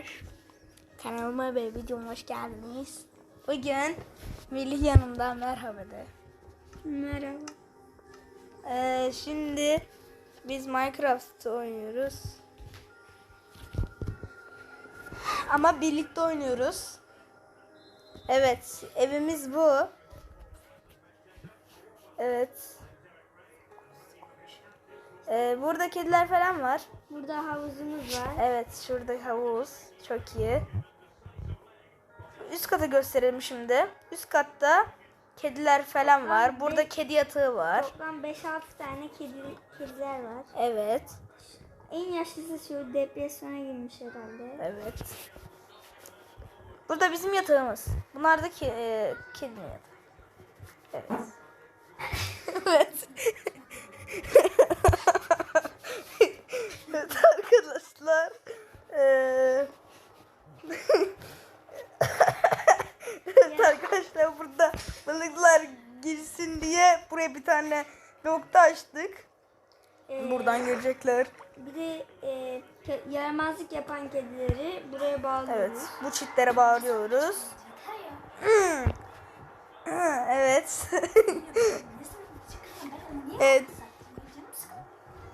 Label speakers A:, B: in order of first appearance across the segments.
A: arkadaşlar. Kanalıma ve videoma hoş geldiniz. Bugün Melih yanımda merhaba de.
B: Merhaba.
A: Ee, şimdi biz Minecraft oynuyoruz. Ama birlikte oynuyoruz. Evet, evimiz bu. Evet. Ee, burada kediler falan var.
B: Burada havuzumuz var.
A: Evet şurada havuz. Çok iyi. Üst katı gösterelim şimdi. Üst katta kediler falan var. Burada kedi yatağı var.
B: Toplam 5-6 tane kedi, kediler var.
A: Evet.
B: En yaşlısı şu depresyona girmiş herhalde.
A: Evet. Burada bizim yatağımız. Bunlar da ki, e, kedinin yatağı. Evet. evet arkadaşlar. Ee, evet arkadaşlar burada balıklar girsin diye buraya bir tane nokta açtık.
B: Ee,
A: Buradan görecekler.
B: Bir de e, yaramazlık yapan kedileri buraya bağlıyoruz.
A: Evet, bu çitlere bağırıyoruz. Ha, evet. evet.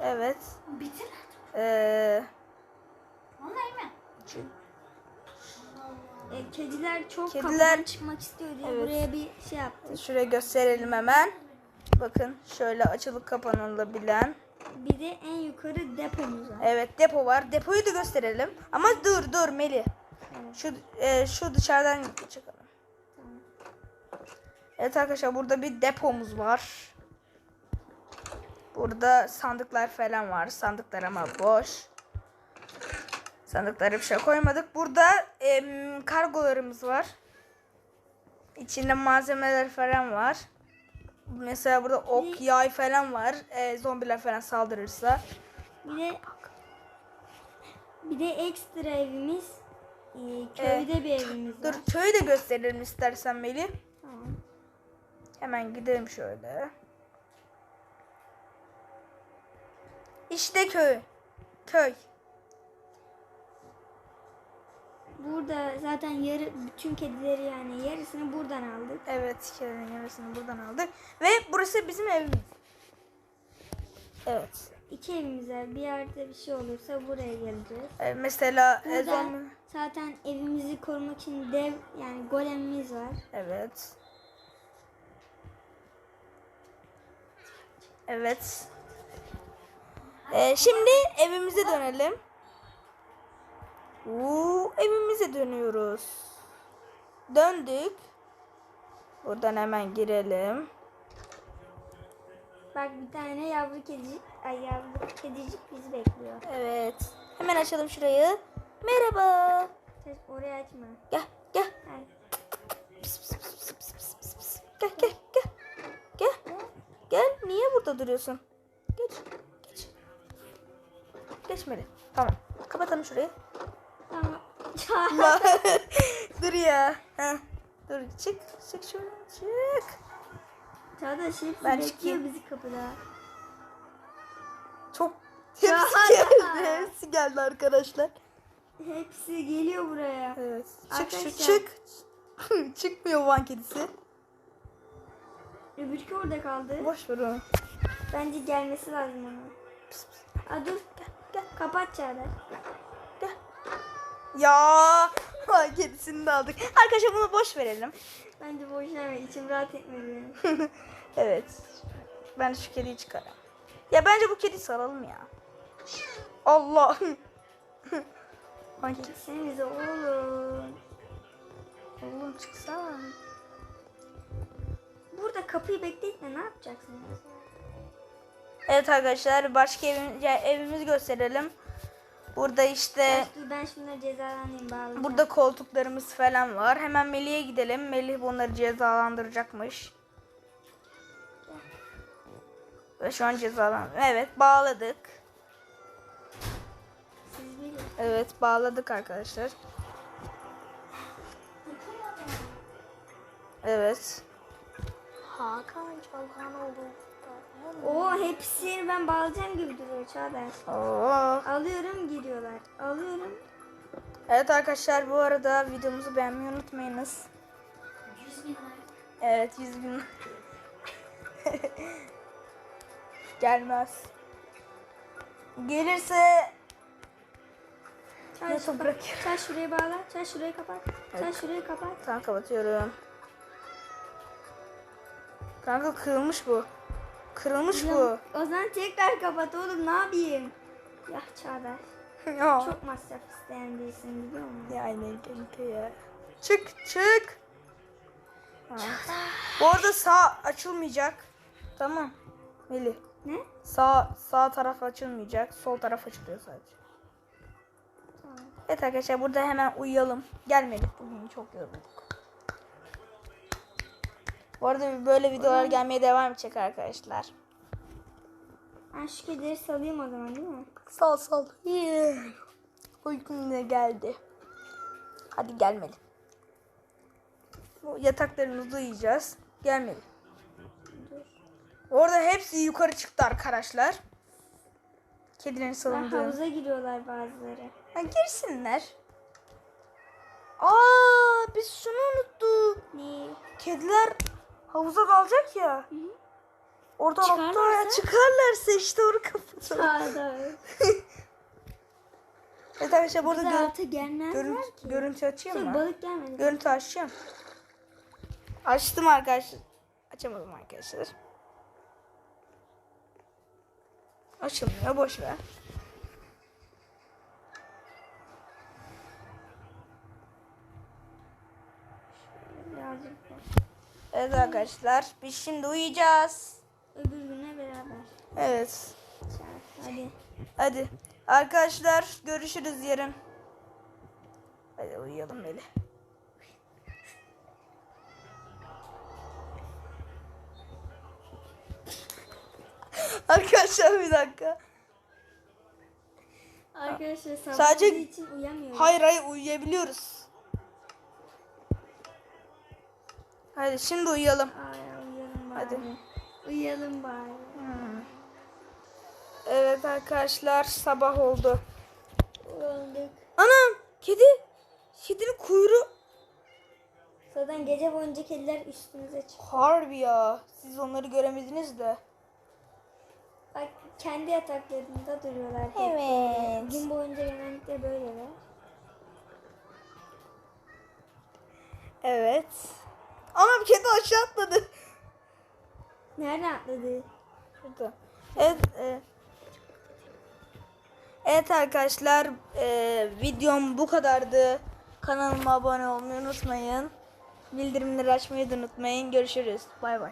A: Evet.
C: Bitir.
A: Ee,
C: Vallahi mi?
B: E, kediler çok
A: Kediler-
B: kapıdan çıkmak istiyor diye
A: Evet.
B: buraya bir şey yaptık.
A: şuraya gösterelim hemen. Bakın şöyle açılıp kapanılabilen.
B: Bir de en yukarı depomuz var.
A: Evet depo var. Depoyu da gösterelim. Ama dur dur Meli. Şu e, şu dışarıdan çıkalım. Evet arkadaşlar burada bir depomuz var. Burada sandıklar falan var. Sandıklar ama boş. Sandıklara bir şey koymadık. Burada em, kargolarımız var. İçinde malzemeler falan var. Mesela burada ok, yay falan var. E, zombiler falan saldırırsa.
B: Bir de bir de ekstra evimiz e, köyde bir evimiz
A: Dur
B: var.
A: köyü de gösterelim istersen.
B: Tamam.
A: Hemen gidelim şöyle. İşte köy. Köy.
B: Burada zaten yarı bütün kedileri yani yarısını buradan aldık.
A: Evet, köyün yarısını buradan aldık. Ve burası bizim evimiz. Evet.
B: İki evimiz var. Bir yerde bir şey olursa buraya geleceğiz.
A: Ee, mesela
B: Burada zaten evimizi korumak için dev yani golemimiz var.
A: Evet. Evet. Ee, şimdi evimize dönelim. Uuu, evimize dönüyoruz. Döndük. Buradan hemen girelim.
B: Bak bir tane yavru kedicik, ay yavru kedicik bizi bekliyor.
A: Evet. Hemen açalım şurayı. Merhaba.
B: Ses orayı açma.
A: Gel, gel.
B: Yani
A: Pis, pis, pis, pis, pis, pis, pis, pis. Gel, gel, gel. Gel. Gel. Niye burada duruyorsun? Geç, geç. Geçmedi. Tamam. Kapatalım şurayı.
B: Tamam.
A: Dur ya. Heh. Dur çık. Çık şuradan çık.
B: Çağdaş hepsi
A: Ben
B: bekliyor
A: çıkayım.
B: bizi kapıda.
A: Çok hepsi geldi. Hepsi geldi arkadaşlar.
B: Hepsi geliyor buraya.
A: Evet. Çık şu
B: Arkadaşlar.
A: çık. Çıkmıyor van kedisi.
B: Öbürkü orada kaldı.
A: Boş ver onu.
B: Bence gelmesi lazım onun. Aa dur.
A: Gel, gel,
B: Kapat Çağdaş.
A: Ya kedisini de aldık. Arkadaşlar bunu boş verelim.
B: Bence boşuna ver. İçim rahat etmedi
A: evet. Ben şu kediyi çıkarayım. Ya bence bu kediyi saralım ya. Allah. Hangi kedi?
B: Gitsenize oğlum.
A: Oğlum çıksana.
B: Burada kapıyı bekletme ne yapacaksınız?
A: Evet arkadaşlar başka evim, ya evimizi gösterelim. Burada işte
B: Dur ben şunları cezalandırayım bağlayacağım.
A: burada koltuklarımız falan var. Hemen Melih'e gidelim. Melih bunları cezalandıracakmış. Ve şu an cezalan. Evet bağladık.
B: Siz bilin.
A: Evet bağladık arkadaşlar. Evet. Hakan Çalhanoğlu.
B: Oo hepsini ben bağlayacağım gibi duruyor Çağdaş.
A: Oo.
B: Alıyorum giriyorlar. Alıyorum.
A: Evet arkadaşlar bu arada videomuzu beğenmeyi unutmayınız.
C: 100 bin like.
A: Evet 100 bin. Gelmez. Gelirse
B: Çay,
A: Nasıl bırakıyor?
B: Çay şuraya bağla. Çay şurayı kapat. Çay şurayı kapat.
A: Tamam kapatıyorum. Kanka kırılmış bu. Kırılmış bu.
B: O zaman tekrar kapat oğlum ne yapayım? Ya Çağdaş.
A: ya.
B: Çok masraf isteyen değilsin biliyor musun?
A: Ya aynen kanka ya. Çık çık. Ha. Bu arada sağ açılmayacak. Tamam. Melih.
B: Ne?
A: Sağ sağ taraf açılmayacak. Sol taraf açılıyor sadece.
B: Tamam.
A: Evet arkadaşlar burada hemen uyuyalım. Gelmedik bugün çok yorulduk. Bu arada böyle videolar gelmeye devam edecek arkadaşlar.
B: Ben şu kedileri salayım o zaman değil mi?
A: Sal sal. Yeah. Uykum da geldi. Hadi gelmeli. Bu yataklarımızda uyuyacağız. Gelmeli. Orada hepsi yukarı çıktı arkadaşlar. Kedilerin salındığı.
B: havuza giriyorlar bazıları.
A: Ha, girsinler. Aa biz şunu unuttuk.
B: Ne?
A: Kediler havuza dalacak ya. Orada
B: Çıkarlarsa?
A: hatta çıkarlarsa işte onu kapatalım. Evet arkadaşlar burada gör- görüntü,
B: ki.
A: görüntü açayım
B: Sonra
A: mı?
B: balık gelmedi.
A: Görüntü açacağım. Açtım arkadaşlar. Açamadım arkadaşlar. Açılmıyor boş ver.
B: Birazcık.
A: Evet arkadaşlar biz şimdi uyuyacağız.
B: Öbür güne beraber.
A: Evet.
B: Hadi.
A: Hadi. Arkadaşlar görüşürüz yarın. Hadi uyuyalım Melih. Arkadaşlar bir dakika.
B: Arkadaşlar sabah
A: Sadece-
B: için uyamıyorum.
A: Hayır hayır uyuyabiliyoruz. Hadi şimdi uyuyalım.
B: Ay, uyuyalım bari.
A: Hadi.
B: Uyuyalım bari.
A: Evet arkadaşlar sabah oldu.
B: Uyandık.
A: Anam kedi. Kedinin kuyruğu.
B: Zaten gece boyunca kediler üstümüze çıktı.
A: Harbi ya. Siz onları göremediniz de.
B: Bak kendi yataklarında duruyorlar. hep.
A: Evet.
B: Gün boyunca genellikle böyleler.
A: Evet. Anam kedi aşağı atladı.
B: Nereden atladı?
A: Burada. Evet. e, Evet arkadaşlar e, videom bu kadardı. Kanalıma abone olmayı unutmayın. Bildirimleri açmayı da unutmayın. Görüşürüz. Bay bay.